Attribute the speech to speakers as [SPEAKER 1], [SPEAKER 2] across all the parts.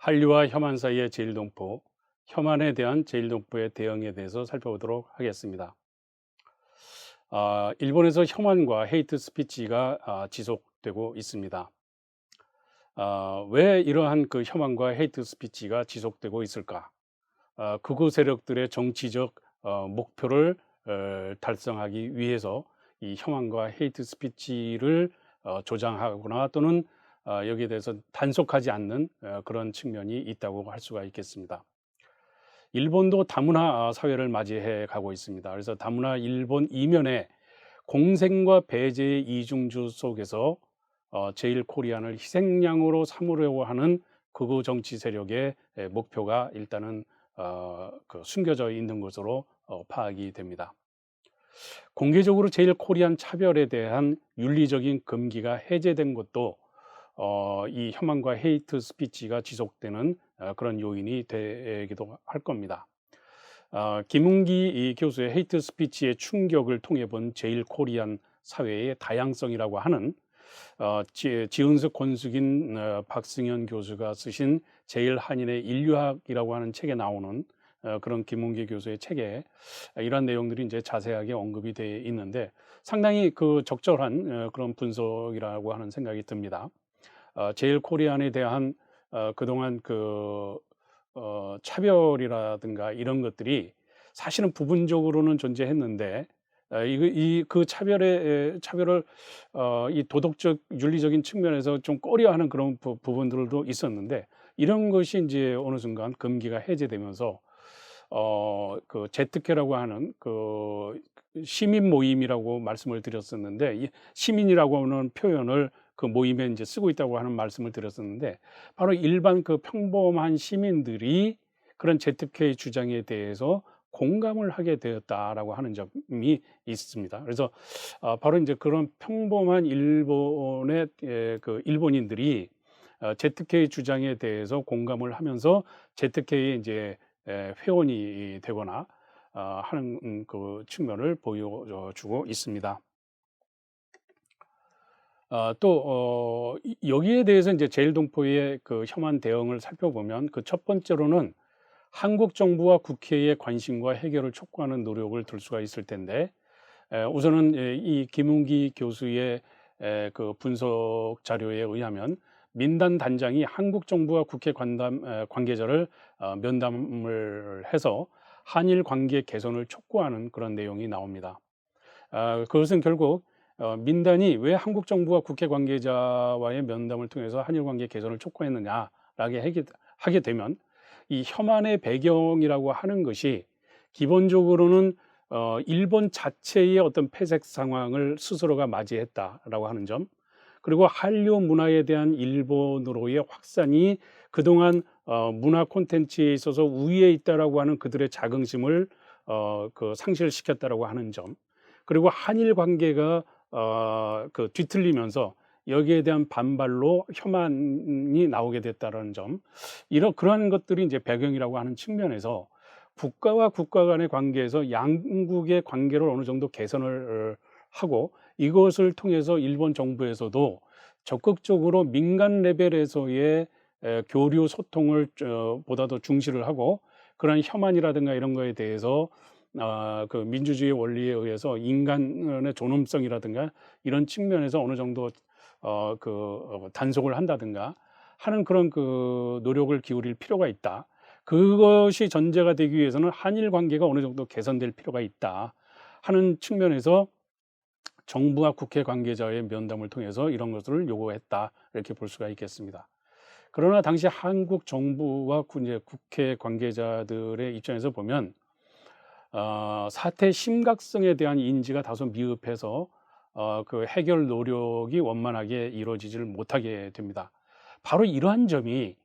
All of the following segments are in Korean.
[SPEAKER 1] 한류와 혐한 사이의 제일동포, 혐한에 대한 제일동포의 대응에 대해서 살펴보도록 하겠습니다. 아, 일본에서 혐한과 헤이트 스피치가 아, 지속되고 있습니다. 아, 왜 이러한 그 혐한과 헤이트 스피치가 지속되고 있을까? 아, 극우 세력들의 정치적 어, 목표를 어, 달성하기 위해서 이 혐한과 헤이트 스피치를 어, 조장하거나 또는 어, 여기에 대해서 단속하지 않는 어, 그런 측면이 있다고 할 수가 있겠습니다. 일본도 다문화 아, 사회를 맞이해 가고 있습니다. 그래서 다문화 일본 이면에 공생과 배제의 이중주 속에서 어, 제일 코리안을 희생양으로 삼으려고 하는 극우 정치 세력의 에, 목표가 일단은 어, 그 숨겨져 있는 것으로 어, 파악이 됩니다. 공개적으로 제일 코리안 차별에 대한 윤리적인 금기가 해제된 것도 어, 이 혐한과 헤이트 스피치가 지속되는 어, 그런 요인이 되기도 할 겁니다. 어, 김웅기 이 교수의 헤이트 스피치의 충격을 통해 본 제일 코리안 사회의 다양성이라고 하는 어, 지, 지은석 권숙인 어, 박승현 교수가 쓰신 제일 한인의 인류학이라고 하는 책에 나오는 어, 그런 김웅기 교수의 책에 이러한 내용들이 이제 자세하게 언급이 되어 있는데 상당히 그 적절한 어, 그런 분석이라고 하는 생각이 듭니다. 어, 제일 코리안에 대한 어, 그동안 그 어, 차별이라든가 이런 것들이 사실은 부분적으로는 존재했는데 어, 이그 차별의 차별을 어, 이 도덕적 윤리적인 측면에서 좀 꺼려하는 그런 부, 부분들도 있었는데 이런 것이 이제 어느 순간 금기가 해제되면서 어, 그 제특회라고 하는 그 시민 모임이라고 말씀을 드렸었는데 이 시민이라고 하는 표현을 그 모임에 이제 쓰고 있다고 하는 말씀을 드렸었는데 바로 일반 그 평범한 시민들이 그런 제특회의 주장에 대해서 공감을 하게 되었다라고 하는 점이 있습니다. 그래서 어, 바로 이제 그런 평범한 일본의 예, 그 일본인들이 어, 제특회의 주장에 대해서 공감을 하면서 제특회의 이제 에, 회원이 되거나 어, 하는 음, 그 측면을 보여주고 있습니다. 어, 또 어, 이- 여기에 대해서 이제 제일동포의 그 혐한 대응을 살펴보면 그 첫 번째로는 한국 정부와 국회의 관심과 해결을 촉구하는 노력을 들 수가 있을 텐데 에, 우선은 예, 이 김웅기 교수의 에, 그 분석 자료에 의하면 민단 단장이 한국 정부와 국회 관담, 에, 관계자를 어, 면담을 해서 한일 관계 개선을 촉구하는 그런 내용이 나옵니다. 아, 그것은 결국 어, 민단이 왜 한국 정부와 국회 관계자와의 면담을 통해서 한일 관계 개선을 촉구했느냐라게 하게, 되면 이 혐한의 배경이라고 하는 것이 기본적으로는 어, 일본 자체의 어떤 폐색 상황을 스스로가 맞이했다라고 하는 점, 그리고 한류 문화에 대한 일본으로의 확산이 그동안 어, 문화 콘텐츠에 있어서 우위에 있다라고 하는 그들의 자긍심을 어, 그 상실시켰다라고 하는 점, 그리고 한일 관계가 어, 그 뒤틀리면서 여기에 대한 반발로 혐한이 나오게 됐다는 점, 이런 그러한 것들이 이제 배경이라고 하는 측면에서 국가와 국가 간의 관계에서 양국의 관계를 어느 정도 개선을 어, 하고 이것을 통해서 일본 정부에서도 적극적으로 민간 레벨에서의 에, 교류 소통을 어, 보다 더 중시를 하고 그런 혐한이라든가 이런 거에 대해서 아, 그 민주주의 원리에 의해서 인간의 존엄성이라든가 이런 측면에서 어느 정도 어, 그 어, 단속을 한다든가 하는 그런 그 노력을 기울일 필요가 있다. 그것이 전제가 되기 위해서는 한일 관계가 어느 정도 개선될 필요가 있다 하는 측면에서 정부와 국회 관계자의 면담을 통해서 이런 것들을 요구했다 이렇게 볼 수가 있겠습니다. 그러나 당시 한국 정부와 구- 이제 국회 관계자들의 입장에서 보면 어, 사태 심각성에 대한 인지가 다소 미흡해서 어, 그 해결 노력이 원만하게 이루어지지를 못하게 됩니다. 바로 이러한 점이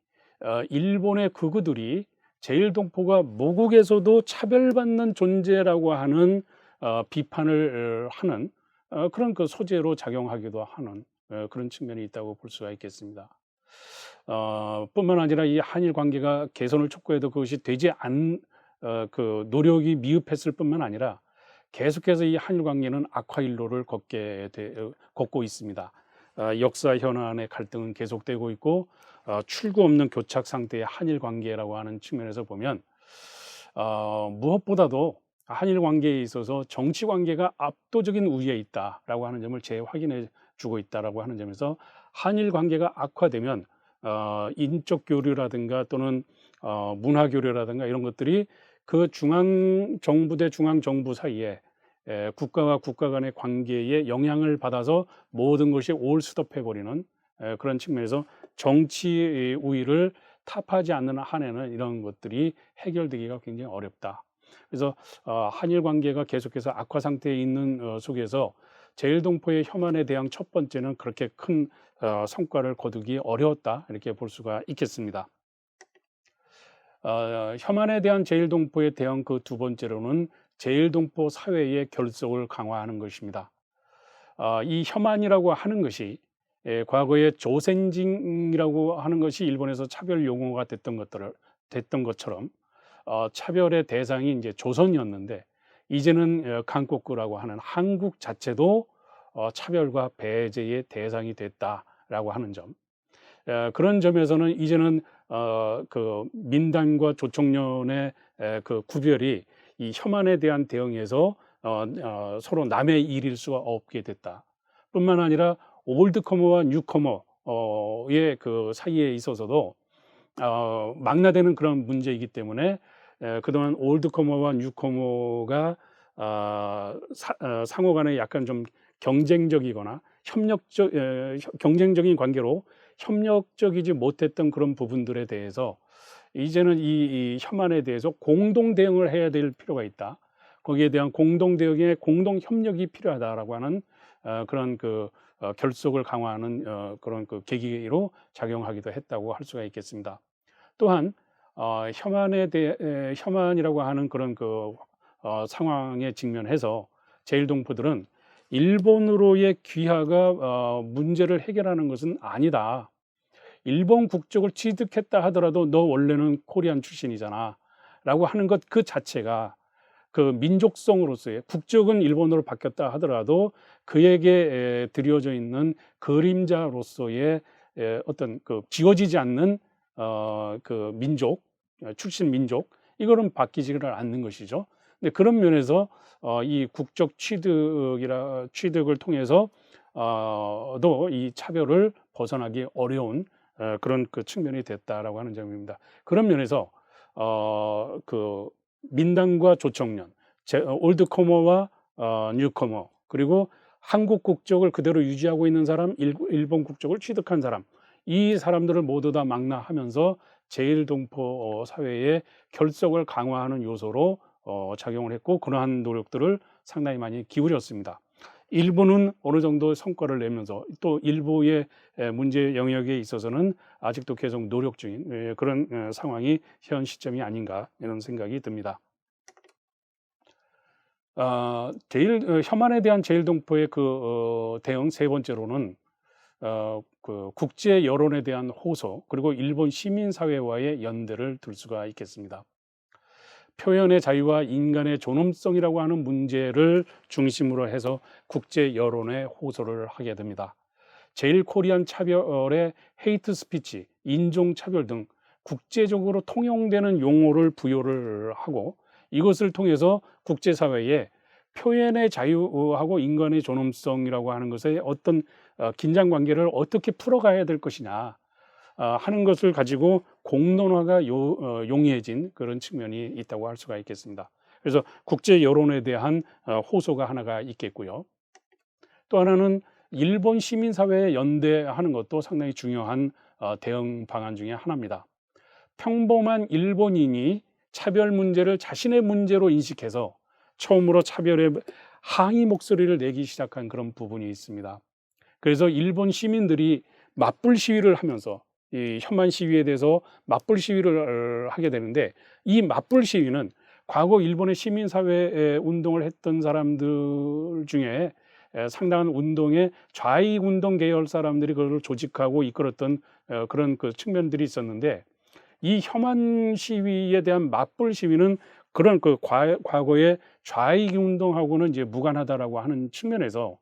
[SPEAKER 1] 어, 일본의 극우들이 제일동포가 모국에서도 차별받는 존재라고 하는 어, 비판을 어, 하는 어, 그런 그 소재로 작용하기도 하는 어, 그런 측면이 있다고 볼 수가 있겠습니다. 어, 뿐만 아니라 이 한일 관계가 개선을 촉구해도 그것이 되지 않, 어, 그 노력이 미흡했을 뿐만 아니라 계속해서 이 한일 관계는 악화일로를 걷게 되, 어, 걷고 있습니다. 어, 역사 현안의 갈등은 계속되고 있고 어, 출구 없는 교착 상태의 한일 관계라고 하는 측면에서 보면 어, 무엇보다도 한일 관계에 있어서 정치 관계가 압도적인 우위에 있다라고 하는 점을 재확인해 주고 있다라고 하는 점에서 한일 관계가 악화되면 어, 인적 교류라든가 또는 어, 문화 교류라든가 이런 것들이 그 중앙 정부 대 중앙 정부 사이에 에, 국가와 국가 간의 관계에 영향을 받아서 모든 것이 올스톱해 버리는 에, 그런 측면에서 정치 우위를 타파하지 않는 한에는 이런 것들이 해결되기가 굉장히 어렵다. 그래서 어, 한일 관계가 계속해서 악화 상태에 있는 어, 속에서 제일동포의 혐한에 대한 첫 번째는 그렇게 큰 어, 성과를 거두기 어려웠다 이렇게 볼 수가 있겠습니다. 어, 혐한에 대한 제일동포에 대한 그 두 번째로는 제일동포 사회의 결속을 강화하는 것입니다. 어, 이 혐한이라고 하는 것이 예, 과거에 조센징이라고 하는 것이 일본에서 차별 용어가 됐던 것들을 됐던 것처럼 어, 차별의 대상이 이제 조선이었는데 이제는 어, 강국구라고 하는 한국 자체도 어, 차별과 배제의 대상이 됐다라고 하는 점. 어, 그런 점에서는 이제는 어, 그 민단과 조총련의 에, 그 구별이 이 혐한에 대한 대응에서 어, 어, 서로 남의 일일 수가 없게 됐다. 뿐만 아니라 올드커머와 뉴커머의 그 사이에 있어서도 어, 망라되는 그런 문제이기 때문에 에, 그동안 올드커머와 뉴커머가 어, 사, 어, 상호 간에 약간 좀 경쟁적이거나 협력적 에, 경쟁적인 관계로 협력적이지 못했던 그런 부분들에 대해서 이제는 이, 이 혐한에 대해서 공동 대응을 해야 될 필요가 있다. 거기에 대한 공동 대응의 공동 협력이 필요하다라고 하는 어, 그런 그 어, 결속을 강화하는 어, 그런 그 계기로 작용하기도 했다고 할 수가 있겠습니다. 또한 어, 혐한에 대해 에, 혐한이라고 하는 그런 그 어, 상황에 직면해서 제일 동포들은 일본으로의 귀화가 어, 문제를 해결하는 것은 아니다. 일본 국적을 취득했다 하더라도 너 원래는 코리안 출신이잖아. 라고 하는 것 그 자체가 그 민족성으로서의 국적은 일본으로 바뀌었다 하더라도 그에게 드려져 있는 그림자로서의 어떤 그 지워지지 않는 어, 그 민족, 출신 민족, 이거는 바뀌지를 않는 것이죠. 근데 그런 면에서 어, 이 국적 취득이라 취득을 통해서 어, 도 이 차별을 벗어나기 어려운 어, 그런 그 측면이 됐다라고 하는 점입니다. 그런 면에서 어, 그 민당과 조청년, 제, 어, 올드커머와 어, 뉴커머 그리고 한국 국적을 그대로 유지하고 있는 사람, 일, 일본 국적을 취득한 사람 이 사람들을 모두 다 망라하면서 제일동포 어, 사회의 결속을 강화하는 요소로 어, 작용을 했고 그러한 노력들을 상당히 많이 기울였습니다. 일본은 어느 정도 성과를 내면서 또 일부의 문제 영역에 있어서는 아직도 계속 노력 중인 그런 어, 상황이 현 시점이 아닌가 이런 생각이 듭니다. 어, 제일 어, 혐한에 대한 제일 동포의 그 어, 대응 세 번째로는 어, 그 국제 여론에 대한 호소 그리고 일본 시민 사회와의 연대를 들 수가 있겠습니다. 표현의 자유와 인간의 존엄성이라고 하는 문제를 중심으로 해서 국제 여론의 호소를 하게 됩니다. 제일 코리안 차별의 헤이트 스피치, 인종 차별 등 국제적으로 통용되는 용어를 부여를 하고 이것을 통해서 국제사회에 표현의 자유하고 인간의 존엄성이라고 하는 것의 어떤 어, 긴장 관계를 어떻게 풀어가야 될 것이냐 어, 하는 것을 가지고 공론화가 요, 어, 용이해진 그런 측면이 있다고 할 수가 있겠습니다. 그래서 국제 여론에 대한 어, 호소가 하나가 있겠고요. 또 하나는 일본 시민사회에 연대하는 것도 상당히 중요한 어, 대응 방안 중의 하나입니다. 평범한 일본인이 차별 문제를 자신의 문제로 인식해서 처음으로 차별의 항의 목소리를 내기 시작한 그런 부분이 있습니다. 그래서 일본 시민들이 맞불 시위를 하면서 이 혐한 시위에 대해서 맞불 시위를 하게 되는데 이 맞불 시위는 과거 일본의 시민사회 운동을 했던 사람들 중에 상당한 운동에 좌익 운동 계열 사람들이 그걸 조직하고 이끌었던 어, 그런 그 측면들이 있었는데 이 혐한 시위에 대한 맞불 시위는 그런 그 과거의 좌익 운동하고는 이제 무관하다라고 하는 측면에서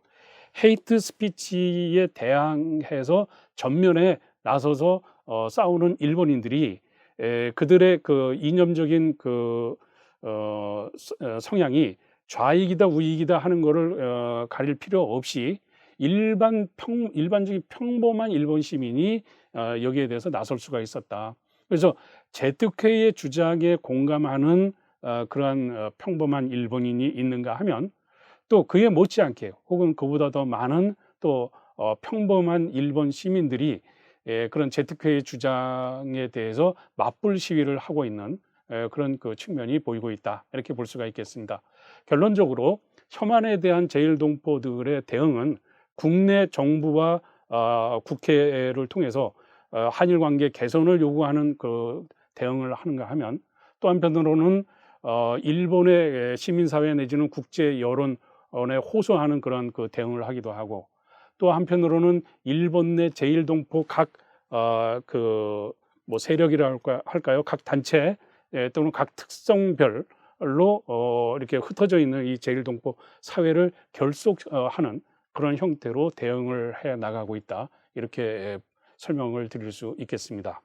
[SPEAKER 1] 헤이트 스피치에 대항해서 전면에 나서서 어, 싸우는 일본인들이 에, 그들의 그 이념적인 그 어, 서- 어, 성향이 좌익이다 우익이다 하는 거를 어, 가릴 필요 없이 일반 평 일반적인 평범한 일본 시민이 어, 여기에 대해서 나설 수가 있었다. 그래서 제트케의 주장에 공감하는 어, 그러한 어, 평범한 일본인이 있는가 하면 또 그에 못지않게 혹은 그보다 더 많은 또 어, 평범한 일본 시민들이 예, 그런 제트케의 주장에 대해서 맞불 시위를 하고 있는 에, 그런 그 측면이 보이고 있다 이렇게 볼 수가 있겠습니다. 결론적으로 혐한에 대한 제일동포들의 대응은 국내 정부와 어, 국회를 통해서 어, 한일 관계 개선을 요구하는 그 대응을 하는가 하면 또 한편으로는 어, 일본의 시민사회 내지는 국제 여론에 호소하는 그런 그 대응을 하기도 하고 또 한편으로는 일본 내 제일동포 각그뭐 세력이라 할까, 할까요? 각 단체 예, 또는 각 특성별로 어, 이렇게 흩어져 있는 이 제일동포 사회를 결속하는 그런 형태로 대응을 해 나가고 있다 이렇게 설명을 드릴 수 있겠습니다.